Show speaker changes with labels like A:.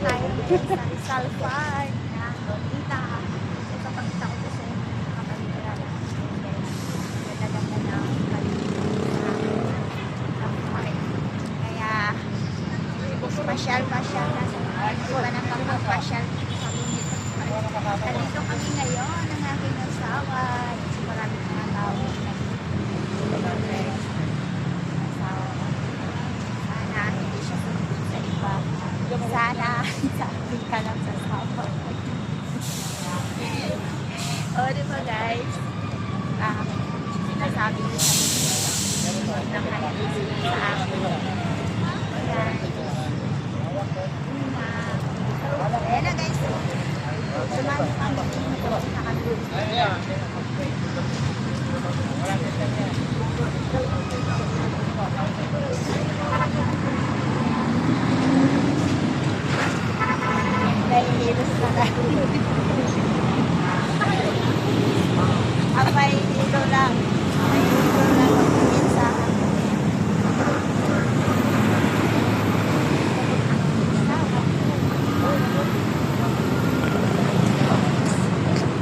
A: tayo sa Park na Lolita. So, kapagkita ko sa inyo, nakapalitra lang. Ganda-ganda na park. Kaya, pasyal-pasyal na sa iba ng pagpapasyal Sana sa akin ka lang sa asawa. o, di ba guys? Ah, sinasabi ko sa inyo na nakalagay sa akin. Ayan. Ayan na guys. Sumali kami dito sa はい。